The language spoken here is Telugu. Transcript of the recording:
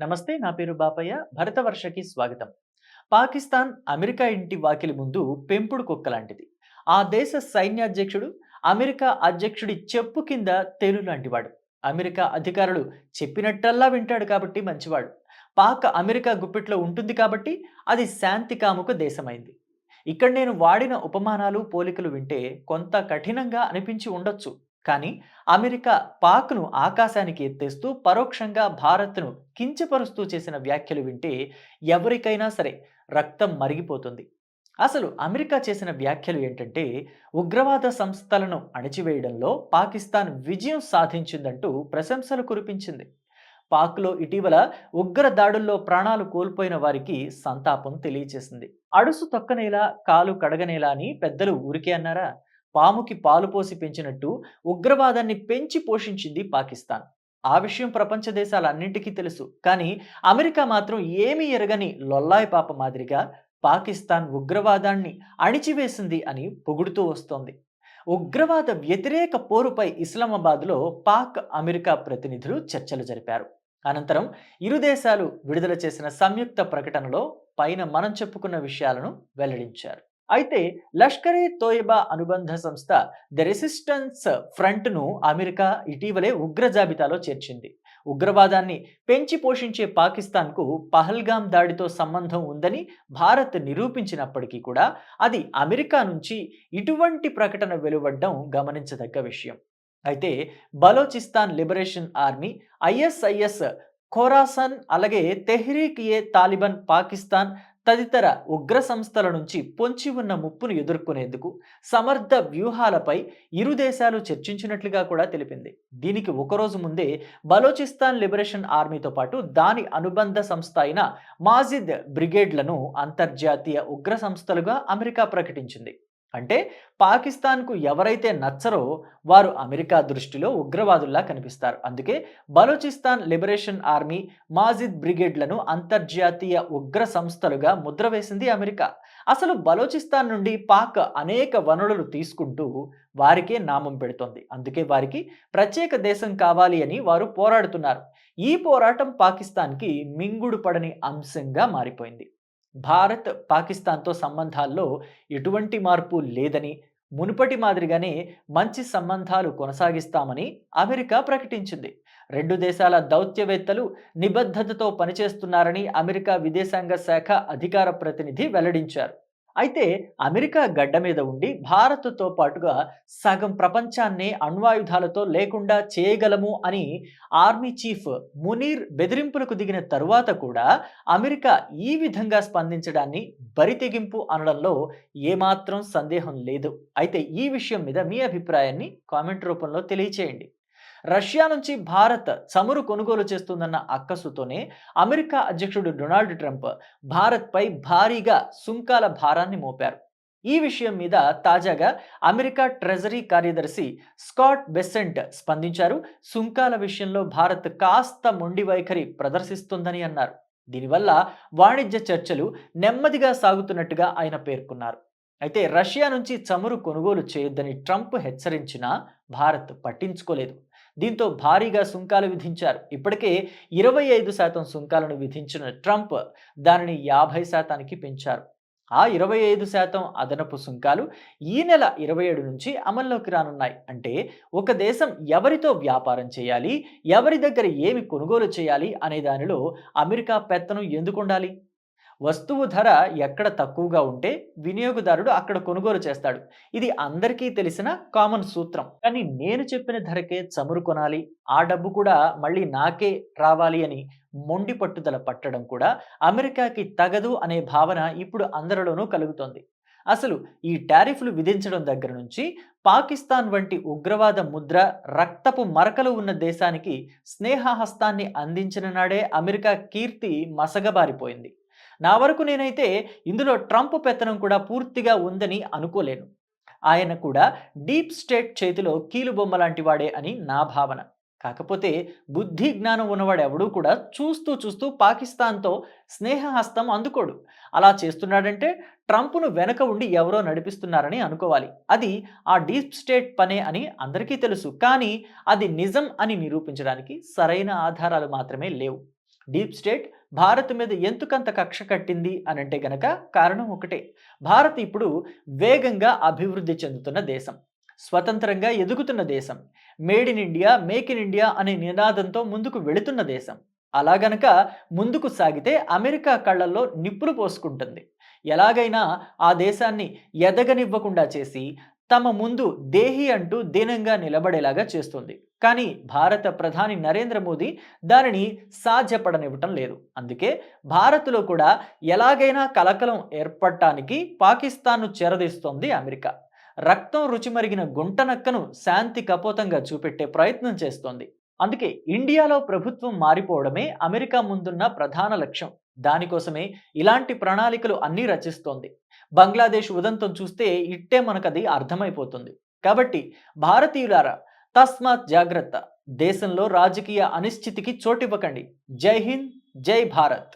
నమస్తే నా పేరు బాపయ్య. భరతవర్షకి స్వాగతం. పాకిస్తాన్ అమెరికా ఇంటి వాకిలి ముందు పెంపుడు కుక్క లాంటిది. ఆ దేశ సైన్యాధ్యక్షుడు అమెరికా అధ్యక్షుడి చెప్పు కింద తేలు లాంటివాడు. అమెరికా అధికారులు చెప్పినట్టల్లా వింటాడు కాబట్టి మంచివాడు. పాక్ అమెరికా గుప్పిట్లో ఉంటుంది కాబట్టి అది శాంతి కాముక దేశమైంది. ఇక్కడ నేను వాడిన ఉపమానాలు పోలికలు వింటే కొంత కఠినంగా అనిపించి ఉండొచ్చు. కానీ అమెరికా పాక్ను ఆకాశానికి ఎత్తేస్తూ పరోక్షంగా భారత్ను కించపరుస్తూ చేసిన వ్యాఖ్యలు వింటే ఎవరికైనా సరే రక్తం మరిగిపోతుంది. అసలు అమెరికా చేసిన వ్యాఖ్యలు ఏంటంటే ఉగ్రవాద సంస్థలను అణిచివేయడంలో పాకిస్తాన్ విజయం సాధించిందంటూ ప్రశంసలు కురిపించింది. పాక్లో ఇటీవల ఉగ్ర దాడుల్లో ప్రాణాలు కోల్పోయిన వారికి సంతాపం తెలియచేసింది. అడుసు తొక్కనేలా కాలు కడగనేలా అని పెద్దలు ఊరికే అన్నారా? పాముకి పాలు పోసి పెంచినట్టు ఉగ్రవాదాన్ని పెంచి పోషించింది పాకిస్తాన్. ఆ విషయం ప్రపంచ దేశాలన్నింటికీ తెలుసు. కానీ అమెరికా మాత్రం ఏమీ ఎరగని లొల్లాయి పాప మాదిరిగా పాకిస్తాన్ ఉగ్రవాదాన్ని అణిచివేసింది అని పొగుడుతూ వస్తోంది. ఉగ్రవాద వ్యతిరేక పోరుపై ఇస్లామాబాద్లో పాక్ అమెరికా ప్రతినిధులు చర్చలు జరిపారు. అనంతరం ఇరు దేశాలు విడుదల చేసిన సంయుక్త ప్రకటనలో పైన మనం చెప్పుకున్న విషయాలను వెల్లడించారు. అయితే లష్కరే తోయబా అనుబంధ సంస్థ ద రెసిస్టెన్స్ ఫ్రంట్ను అమెరికా ఇటీవలే ఉగ్ర జాబితాలో చేర్చింది. ఉగ్రవాదాన్ని పెంచి పోషించే పాకిస్తాన్కు పహల్గాం దాడితో సంబంధం ఉందని భారత్ నిరూపించినప్పటికీ కూడా అది అమెరికా నుంచి ఇటువంటి ప్రకటన వెలువడ్డం గమనించదగ్గ విషయం. అయితే Balochistan liberation army ISIS Khorasan అలాగే తెహ్రీక్ ఏ తాలిబాన్ పాకిస్తాన్ తదితర ఉగ్ర సంస్థల నుంచి పొంచి ఉన్న ముప్పును ఎదుర్కొనేందుకు సమర్థ వ్యూహాలపై ఇరు దేశాలు చర్చించినట్లుగా కూడా తెలిపింది. దీనికి ఒకరోజు ముందే బలోచిస్తాన్ లిబరేషన్ ఆర్మీతో పాటు దాని అనుబంధ సంస్థ అయిన మాజిద్ బ్రిగేడ్లను అంతర్జాతీయ ఉగ్ర సంస్థలుగా అమెరికా ప్రకటించింది. అంటే పాకిస్తాన్కు ఎవరైతే నచ్చరో వారు అమెరికా దృష్టిలో ఉగ్రవాదుల్లా కనిపిస్తారు. అందుకే బలూచిస్తాన్ లిబరేషన్ ఆర్మీ మాజిద్ బ్రిగేడ్లను అంతర్జాతీయ ఉగ్ర సంస్థలుగా ముద్ర వేసింది అమెరికా. అసలు బలోచిస్తాన్ నుండి పాక్ అనేక వనరులు తీసుకుంటూ వారికే నామం పెడుతోంది. అందుకే వారికి ప్రత్యేక దేశం కావాలి అని వారు పోరాడుతున్నారు. ఈ పోరాటం పాకిస్తాన్కి మింగుడు పడని అంశంగా మారిపోయింది. భారత్ పాకిస్తాన్తో సంబంధాల్లో ఎటువంటి మార్పు లేదని మునుపటి మాదిరిగానే మంచి సంబంధాలు కొనసాగిస్తామని అమెరికా ప్రకటించింది. రెండు దేశాల దౌత్యవేత్తలు నిబద్ధతతో పనిచేస్తున్నారని అమెరికా విదేశాంగ శాఖ అధికార ప్రతినిధి వెల్లడించారు. అయితే అమెరికా గడ్డ మీద ఉండి భారత్తో పాటుగా సగం ప్రపంచాన్నే అణ్వాయుధాలతో లేకుండా చేయగలము అని ఆర్మీ చీఫ్ మునీర్ బెదిరింపులకు దిగిన తరువాత కూడా అమెరికా ఈ విధంగా స్పందించడాన్ని బరితెగింపు అనడంలో ఏమాత్రం సందేహం లేదు. అయితే ఈ విషయం మీద మీ అభిప్రాయాన్ని కామెంట్ రూపంలో తెలియచేయండి. రష్యా నుంచి భారత్ చమురు కొనుగోలు చేస్తుందన్న అక్కసుతోనే అమెరికా అధ్యక్షుడు డొనాల్డ్ ట్రంప్ భారత్పై భారీగా సుంకాల భారాన్ని మోపారు. ఈ విషయం మీద తాజాగా అమెరికా ట్రెజరీ కార్యదర్శి స్కాట్ బెసెంట్ స్పందించారు. సుంకాల విషయంలో భారత్ కాస్త మొండి వైఖరి ప్రదర్శిస్తుందని అన్నారు. దీనివల్ల వాణిజ్య చర్చలు నెమ్మదిగా సాగుతున్నట్టుగా ఆయన పేర్కొన్నారు. అయితే రష్యా నుంచి చమురు కొనుగోలు చేయొద్దని ట్రంప్ హెచ్చరించినా భారత్ పట్టించుకోలేదు. దీంతో భారీగా సుంకాలు విధించారు. ఇప్పటికే ఇరవై ఐదు శాతం సుంకాలను విధించిన ట్రంప్ దానిని యాభై శాతానికి పెంచారు. ఆ ఇరవై ఐదు శాతం అదనపు సుంకాలు ఈ నెల ఇరవై ఏడు నుంచి అమల్లోకి రానున్నాయి. అంటే ఒక దేశం ఎవరితో వ్యాపారం చేయాలి ఎవరి దగ్గర ఏమి కొనుగోలు చేయాలి అనే దానిలో అమెరికా పెత్తనం ఎందుకు ఉండాలి? వస్తువు ధర ఎక్కడ తక్కువగా ఉంటే వినియోగదారుడు అక్కడ కొనుగోలు చేస్తాడు. ఇది అందరికీ తెలిసిన కామన్ సూత్రం. కానీ నేను చెప్పిన ధరకే చమురు కొనాలి ఆ డబ్బు కూడా మళ్ళీ నాకే రావాలి అని మొండి పట్టుదల పట్టడం కూడా అమెరికాకి తగదు అనే భావన ఇప్పుడు అందరిలోనూ కలుగుతోంది. అసలు ఈ టారిఫ్లు విధించడం దగ్గర నుంచి పాకిస్తాన్ వంటి ఉగ్రవాద ముద్ర రక్తపు మరకలు ఉన్న దేశానికి స్నేహహస్తాన్ని అందించిన నాడే అమెరికా కీర్తి మసగబారిపోయింది. నా వరకు నేనైతే ఇందులో ట్రంప్ పెత్తనం కూడా పూర్తిగా ఉందని అనుకోలేను. ఆయన కూడా డీప్ స్టేట్ చేతిలో కీలుబొమ్మ లాంటి వాడే అని నా భావన. కాకపోతే బుద్ధి జ్ఞానం ఉన్నవాడు ఎవడూ కూడా చూస్తూ చూస్తూ పాకిస్తాన్తో స్నేహహస్తం అందుకోడు. అలా చేస్తున్నాడంటే ట్రంప్ను వెనక ఉండి ఎవరో నడిపిస్తున్నారని అనుకోవాలి. అది ఆ డీప్ స్టేట్ పనే అని అందరికీ తెలుసు. కానీ అది నిజం అని నిరూపించడానికి సరైన ఆధారాలు మాత్రమే లేవు. డీప్ స్టేట్ భారత్ మీద ఎంతకంత కక్ష కట్టింది అని అంటే గనక కారణం ఒకటే. భారత్ ఇప్పుడు వేగంగా అభివృద్ధి చెందుతున్న దేశం స్వతంత్రంగా ఎదుగుతున్న దేశం made in India make in India అనే నినాదంతో ముందుకు వెళుతున్న దేశం. అలా గనక ముందుకు సాగితే అమెరికా కళ్ళల్లో నిప్పులు పోసుకుంటుంది. ఎలాగైనా ఆ దేశాన్ని ఎదగనివ్వకుండా చేసి తమ ముందు దేహి అంటూ దీనంగా నిలబడేలాగా చేస్తుంది. కానీ భారత ప్రధాని నరేంద్ర మోదీ దానిని సాధ్యపడనివ్వటం లేదు. అందుకే భారత్లో కూడా ఎలాగైనా కలకలం ఏర్పడటానికి పాకిస్తాన్ను చెరదీస్తోంది అమెరికా. రక్తం రుచిమరిగిన గుంటనక్కను శాంతి కపోతంగా చూపెట్టే ప్రయత్నం చేస్తోంది. అందుకే ఇండియాలో ప్రభుత్వం మారిపోవడమే అమెరికా ముందున్న ప్రధాన లక్ష్యం. దానికోసమే ఇలాంటి ప్రణాళికలు అన్నీ రచిస్తోంది. బంగ్లాదేశ్ ఉదంతం చూస్తే ఇట్టే మనకది అర్థమైపోతుంది. కాబట్టి భారతీయులారా తస్మాత్ జాగ్రత్త. దేశంలో రాజకీయ అనిశ్చితికి చోటివ్వకండి. జై హింద్ జై భారత్.